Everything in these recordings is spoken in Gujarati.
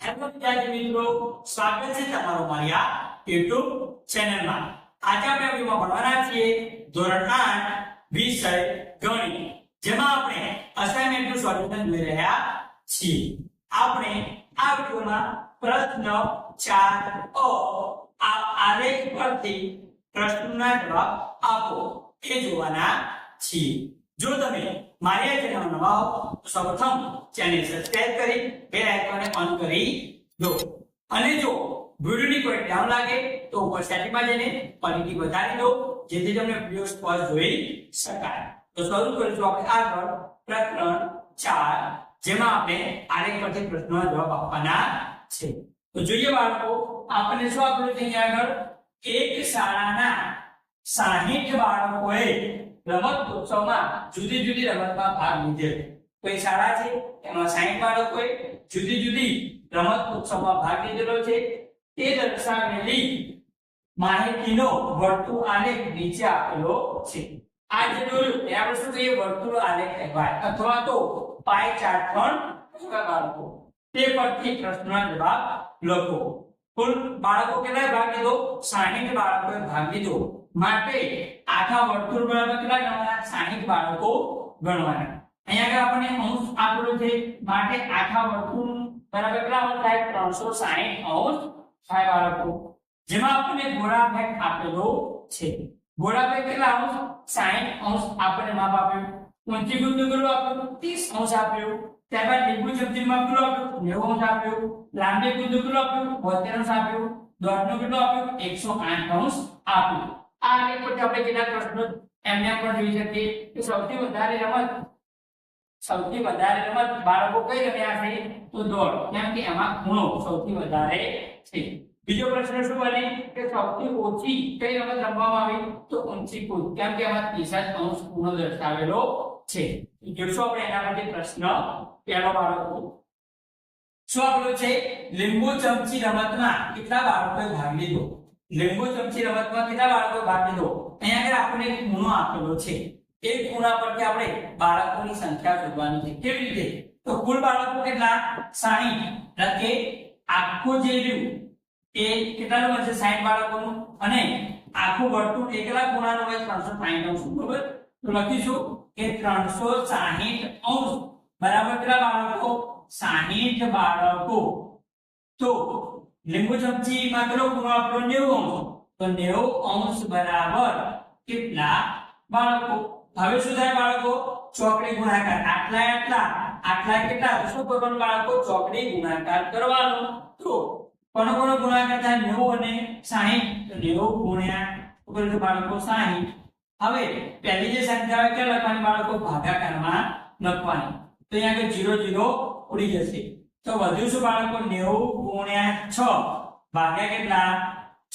હેલો વિદ્યાર્થી મિત્રો, સ્વાગત છે તમારું મારી આ YouTube ચેનલમાં. આજે આપણે વિડીયોમાં ભણવાના છીએ ધોરણ 8 વિષય ગણિત, જેમાં આપણે અસાઇનમેન્ટનું સોલ્યુશન જોઈ રહ્યા છીએ. આપણે આ વિડીયોમાં પ્રશ્ન 4 અ, આ આલેખ પરથી પ્રશ્નના જવાબ આપો. એ જોવાના છીએ. જો તમે મારી આ ચેનલ નવા હો તો સૌપ્રથમ ચેનલ સબસ્ક્રાઇબ કરી બેલ આઇકોનને ઓન કરી દો અને જો વિડિયોની કોઈ ડાઉન લાગે, તો ઉપર સેટિંગમાં જઈને ક્વોલિટી વધારી દો, જેથી તમને વિડિયો સ્પષ્ટ જોઈ શકાય. તો શરૂ કરીશું આપણે આગળ પ્રકરણ 4 જેમાં આપણે આલેખ પરથી પ્રશ્નોના જવાબ આપવાના છે. તો જોઈએ બાળકો, આપણને શું આપેલું છે અહીંયા આગળ? એક શાળાના 60 બાળકોએ રમત ઉત્સવમાં જુદી જુદી રમતમાં ભાગ લીધેલો. કોઈ શાળા છે, એમાં 60 બાળકોએ જુદી જુદી રમત ઉત્સવમાં ભાગ લીધેલો છે. તે દર્શાવેલી માહિતીનો વર્તુળ આલેખ નીચે આપેલો છે. આ જે દોર્યું એ આપણે શું કહીએ વર્તુળ આલેખ કહેવાય. અથવા તો પાય ચાર્ટ પણ બાળકો તે પરથી પ્રશ્નનો જવાબ લખો. કુલ બાળકો કેટલા ભાગ લીધો? 60 બાળકોએ ભાગ લીધો. માટે આખા વર્તુળ બરાબર કેટલા ગણવાના 60 બાળકો ગણવાના. અહીંયા આગળ આપણને અંશ આપેલો છે. માટે આખા વર્તુળ બરાબર કેટલા અંશ? થાય 360 અંશ થાય બાળકો. જેમાં આપણને ગોળાફેક આપેલો છે. ગોળાફેક કેટલા અંશ? 60 અંશ આપણને માપ આપ્યું. ઊંચી ગુંદ કેટલું આપ્યું? 30 અંશ આપ્યું. ત્યારબાદ લીંબુ ચમચી માં કેટલું આપ્યું? 90 અંશ આપ્યું. લાંબી ગુંદ કેટલું આપ્યું? 72 અંશ આપ્યું. દોઢનું કેટલું આપ્યું? 108 અંશ આપ્યું. આ પછી આપણે કેટલાક પ્રશ્નો એમને પણ જોઈ શકીએ. કે સૌથી વધારે રમત, સૌથી વધારે રમત બાળકો કઈ રમ્યા છે તો દોડ. કેમ કે એમાં ખૂણો સૌથી વધારે છે. બીજો પ્રશ્ન શું બને? કે સૌથી ઓછી કઈ રમત રમવામાં આવી? તો ઊંચી કૂદ. કેમ કે એમાં 30 અંશ ખૂણો દર્શાવેલો છે. જોશો આપણે એના માટે પ્રશ્ન પહેલો બાળકો. શું આપણું છે? લીંબુ ચમચી રમતમાં કેટલા બાળકોએ ભાગ લીધો? લીંબુ ચમચી રમતમાં કેટલા બાળકો ભાગ લીધો? અહીંયા આગળ આપણને એક ખૂણો આપેલો છે. એ ખૂણા પરથી આપણે બાળકોની સંખ્યા શોધવાની છે. કેવી રીતે? તો કુલ બાળકો કેટલા? 60 એટલે કે આખું જે રહ્યું, એ કેટલાનું હશે 60 બાળકોનું. અને આખું વર્તુળ એ કેટલા ખૂણાનું હોય? 360 અંશ. બરોબર? તો લખીશું કે 360 અંશ. બરાબર કેટલા બાળકો? 60 બાળકો. તો લીંબુ ચમચીમાં કેટલો ખૂણો આપણો 90 અંશ તો 90 અંશ બરાબર કેટલા બાળકો હવે શું થાય બાળકો ચોકડી ગુણાકાર આટલા આટલા આટલા કેટલા તો શું કરવાનું બાળકો ચોકડી ગુણાકાર કરવાનો તો કોનો કોનો ગુણાકાર થાય 90 અને 60 તો 90 ગુણ્યા ઉપર તો બાળકો 60 હવે પહેલી જે સંખ્યા હોય કે લખવાની બાળકો ભાગાકારમાં લખવાની તો અહીંયા આગળ 0 0 ઉડી જશે તો વધુ શું બાળકો? 90 ગુણ્યા 6 ભાગ્યા કેટલા?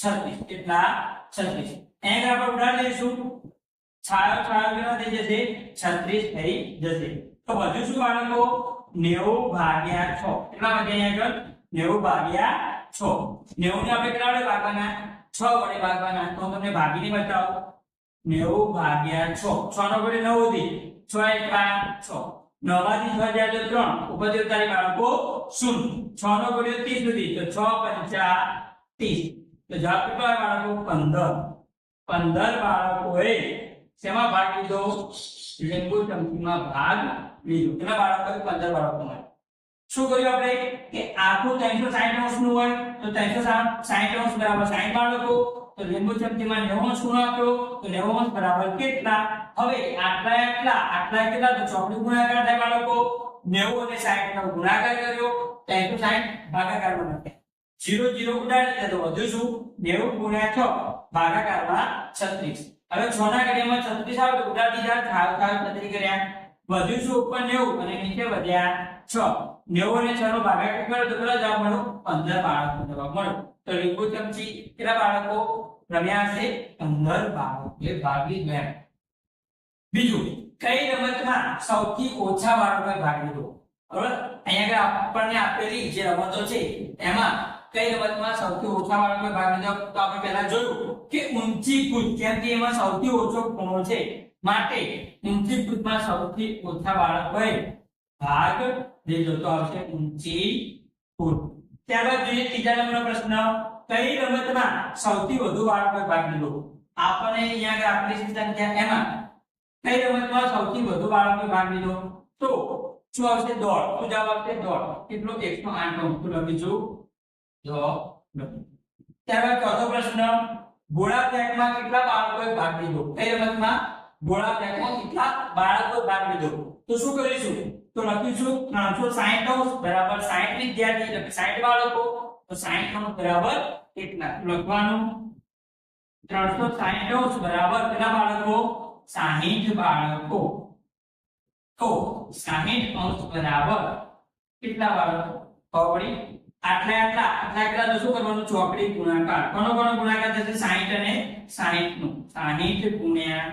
36 કેટલા? 36 અહીંયા આપણે ઉડાડી લઈશું છાયો છાયો કેટલા થઈ જશે? 36 થઈ જશે. તો વધુ શું બાળકો? 90 ભાગ્યા 6 કેટલા વધે અહીંયા આગળ? 90 ભાગ્યા 6 90 ને આપણે કેટલા વડે ભાગવાના? 6 વડે ભાગવાના. તો તમને ભાગીને બતાવો. 90 ભાગ્યા 6 6 નો વડે 9 હતી 6 1 6 નવમાંથી છ જાય તો ત્રણ. ઉપર તારી બાળકો શૂન્ય. છ નો ગુણ્યો ત્રીસ સુધી. તો છ પંચા ત્રીસ. તો જવાબ કેટલો આવે બાળકો? પંદર. પંદર બાળકોએ શેમાં ભાગ લીધો? લીંબુ ચમચીમાં ભાગ લીધો. કેટલા બાળકો? પંદર બાળકોમાં શું કર્યું આપણે? કે આખું ત્રણસો નું હોય. તો ત્રણસો સાઠ અંશ બરાબર સાઠ બાળકો. તો લીંબુ ચમચીમાં નેવું ગુણ આપ્યો તો નેવું બરાબર કેટલા? હવે આટલા આટલા આટલા કેટલા? તો ચોકડી ગુણાકાર થાય બાળકો. નેવું અને સાઠ નો ગુણાકાર કર્યો. ત્રણસો સાઠ ભાગાકારમાં નાખ્યા જીરો જીરો ઉડાડી તો વધુ શું? નેવું ગુણ્યા છ ભાગાકારમાં છત્રીસ. હવે છ ના ઘડિયામાં છત્રીસ આવે તો ઉડાડી દીધા ખાવ ખાવ છત્રીસ કર્યા. વધુ શું? ઉપર નેવું અને નીચે વધ્યા છ. નેવું ને છ નો ભાગાકાર કર્યો તો કેટલા જવાબ મળ્યો? પંદર બાળકો જવાબ મળ્યો. તો લીંબુ કેટલા બાળકો? રમ્યા હશે? પંદર બાળકો. ભાગ ભાગી ગયા બીજું, કઈ રમતમાં સૌથી ઓછા બાળકોએ ભાગ લીધો? બરોબર? અહીંયા આપણને આપેલી જે રમતો છે, એમાં કઈ રમતમાં સૌથી ઓછા બાળકોએ ભાગ લીધો? તો આપણે પહેલા જોયું કે ઊંચી કૂદ, કેમ કે એમાં સૌથી ઓછો ખૂણો છે. માટે ઊંચી કૂદમાં સૌથી ઓછા બાળકોએ ભાગ લીધો જોતો આવશે ઊંચી કૂદ ત્યારબાદ જોઈએ ત્રીજા નંબરનો પ્રશ્ન. કઈ રમતમાં સૌથી વધુ બાળકો ભાગ લીધો? આપણને અહીંયા આપેલી છે સંખ્યા એમાં કઈ રમતમાં સૌથી વધુ બાળકોએ ભાગ લીધો? તો શું આવશે? દોડ શું જવાબ આવશે? દોડ કેટલો? 108 નો તો લખીશું દોડ ત્યારબાદ ચોથો પ્રશ્ન. ગોળા ફેંકમાં કેટલા બાળકોએ ભાગ લીધો? કઈ રમતમાં ગોળા ફેંકમાં કેટલા બાળકોએ ભાગ લીધો? તો શું કરીશું? તો લખીશું 360 અંશ બરાબર 60 વિદ્યાર્થી, એટલે 60 બાળકો, તો 60 અંશ બરાબર કેટલા? લખવાનું. 360 અંશ બરાબર કેટલા બાળકો? 60 બાળકો. તો 60 અંશ બરાબર કેટલા બાળકો? ખબર આટલા આટલા આટલા આટલા તો શું કરવાનું? ચોકડી ગુણાકાર. કોનો કોનો ગુણાકાર થશે 60 અને 60 નું. 60 ગુણ્યા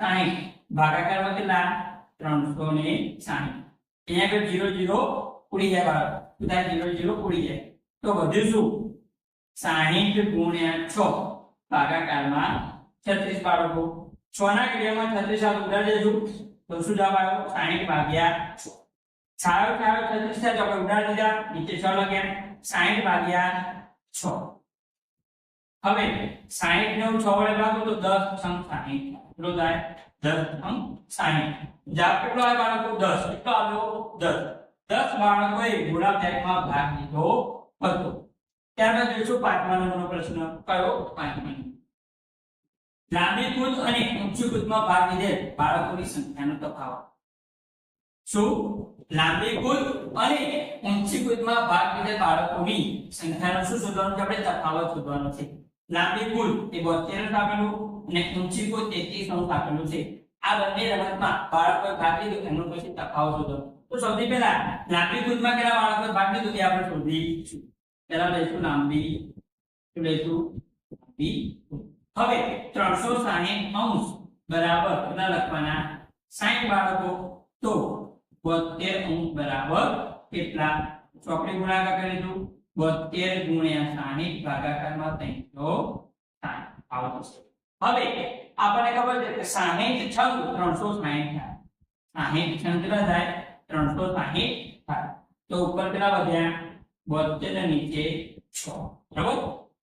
60 ભાગાકારમાં કેટલા? 360 અહીંયા આગળ 0 0 ઉડી જાય બાળકો બધા 0 0 ઉડી જાય તો વધ્યું શું 60 ગુણ્યા 6 ભાગાકારમાં 36 બાળકો 6 ના ઘડિયામાં 36 આ ઉડાડી દેજો તો શું જવાબ આવ્યો 60 ભાગ્યા 6 છાયો છાયો 36 થાય તો આપણે ઉડાડી દીધા નીચે 6 લખ્યા 60 ભાગ્યા 6 હવે 60 ને હું 6 વડે ભાગું તો 10 સંગ 60 કેટલો થાય 10 અંક 60 જવાબ કેટલો આવ્યો બાળકો? 10 કેટલો આવ્યો? 10 10 બાળકોએ ઘોડા ભાગ લીધો હતો. ત્યારબાદ જોઈશું પાંચમા નંબરનો પ્રશ્ન. કયો? પાંચમા. લાંબી કૂદ અને ઊંચી કૂદમાં ભાગ લીધેલ બાળકોની સંખ્યાનો તફાવત. શું? લાંબી કૂદ અને ઊંચી કૂદમાં ભાગ લીધેલ બાળકોની સંખ્યાનો શું શોધવાનું છે? આપણે તફાવત શોધવાનો છે. લાંબી કુલ એ 72 અંશ આપેલું અને ઊંચી કુલ 33 અંશ આપેલું છે. આ બંને રમતમાં બાળકોએ ભાગ લીધો, એનો પછી તફાવત શોધો. તો સૌથી પહેલા લાંબી કૂદમાં કેટલા બાળકોએ ભાગ લીધો તે આપણે શોધીશું પહેલા લઈશું લાંબી લઈશું? લાંબી. હવે 360 અંશ બરાબર કેટલા લખવાના? 60 બાળકો. તો 72 અંશ બરાબર કેટલા? ચોકડી ગુણાકાર કરીશું 72 ગુણ્યા 60 ભાગાકારમાં 360 આવશે હવે આપણને ખબર છે કે 60 છંગ 360 થાય. 60 છંગ કેટલા થાય? 360 થાય. તો ઉપર કેટલા વધ્યા? બોતેર નીચે છ. બરાબર?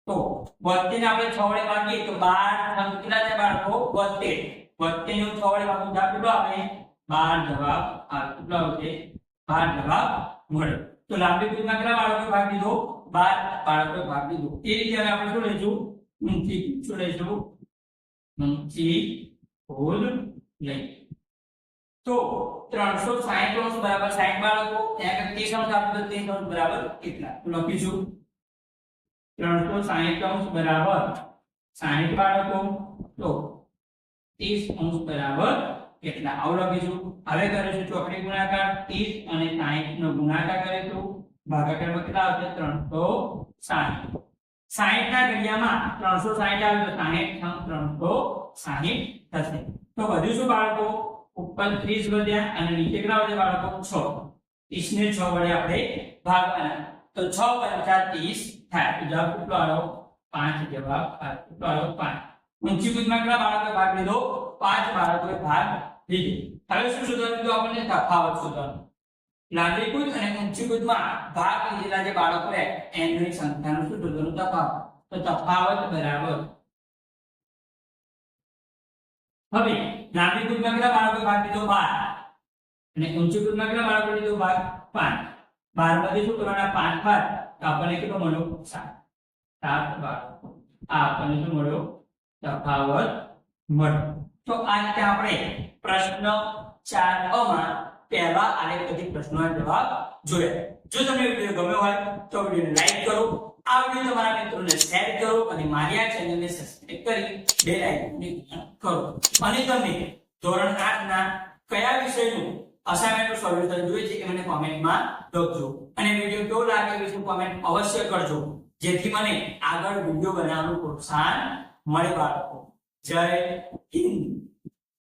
તો બોતેર આપણે છ વડે ભાગીએ તો બાર છંગ કેટલા થાય બાળકો? 72 72 નું છ વડે ભાગવું જવાબ કેટલો આવે બાર જવાબ કેટલો આવશે? બાર જવાબ મળે તો લાંબી કૂદમાં કેટલા બાળકો ભાગ લીધો? 12 બાળકો ભાગ લીધો. એ રીતે આપણે શું લઈશું? ઊંચી શું લઈશું? ઊંચી ભૂલ લઈ. તો 360 અંશ બરાબર 60 બાળકો, ત્યાં આગળ 30 અંશ આપી દો? 30 અંશ બરાબર કેટલા? લખીશું. 360 અંશ બરાબર 60 બાળકો. તો 30 અંશ બરાબર કેટલા આવું લખીશું હવે કરીશું ચોકડી ગુણાકાર 30 અને 60 નો ગુણાકાર કરીશું. ભાગાકારમાં કેટલા આવશે? 360 60 ના ઘડિયામાં 360 આવે તો 60 થમ 360 થશે. તો વધ્યું શું બાળકો? ઉપર 30 વધ્યા અને નીચે કેટલા વધ્યા બાળકો? 6 30 ને 6 વડે આપણે ભાગવાના. તો 6 પંચા 30 થાય. તો જવાબ કેટલો આવ્યો? 5 જવાબ કેટલો આવ્યો? 5 ઊંચી કૂદમાં કેટલા બાળકોએ ભાગ લીધો? પાંચ બાળકોએ ભાગ લીધો. હવે શું શોધવાનું તો આપણને તફાવત શોધવાનો. લાંબી કૂદ અને ઊંચી કૂદમાં ભાગ લીધેલા જે બાળકો છે એની સંખ્યાનો શું શોધવાનું? તફાવત. તો તફાવત બરાબર. હવે લાંબી કૂદમાં કેટલા બાળકો ભાગ લીધો? 12 અને ઊંચી કૂદમાં કેટલા બાળકો લીધો? ભાગ 5 12 માંથી શું કરવાના? 5 ભાગ તો આપણને કેટલો મળ્યો? 7 7 બાળકો. આ આપણને શું મળ્યો? તફાવત મળ્યો. તો આ રીતે આપણે પ્રશ્ન 4 માં પહેલા આલેખ બધી પ્રશ્નોના જવાબ જોયા. જો તમને વીડિયો ગમ્યો હોય તો વિડિયોને લાઈક કરો. આ વીડિયો તમારા મિત્રોને શેર કરો અને મારી આ ચેનલને સબસ્ક્રાઇબ કરી બેલ આઇકોનને કરો. અને તમે ધોરણ 8 ના કયા વિષયનું અસાઇનમેન્ટનું સોલ્યુશન જોઈએ છે એ મને કોમેન્ટમાં લખજો. અને વીડિયો કેવો લાગે એ વિશે કોમેન્ટ અવશ્ય કરજો. જેથી મને આગળ વીડિયો બનાવવાનું પ્રોત્સાહન મળે બાળકો. જય હિન્દ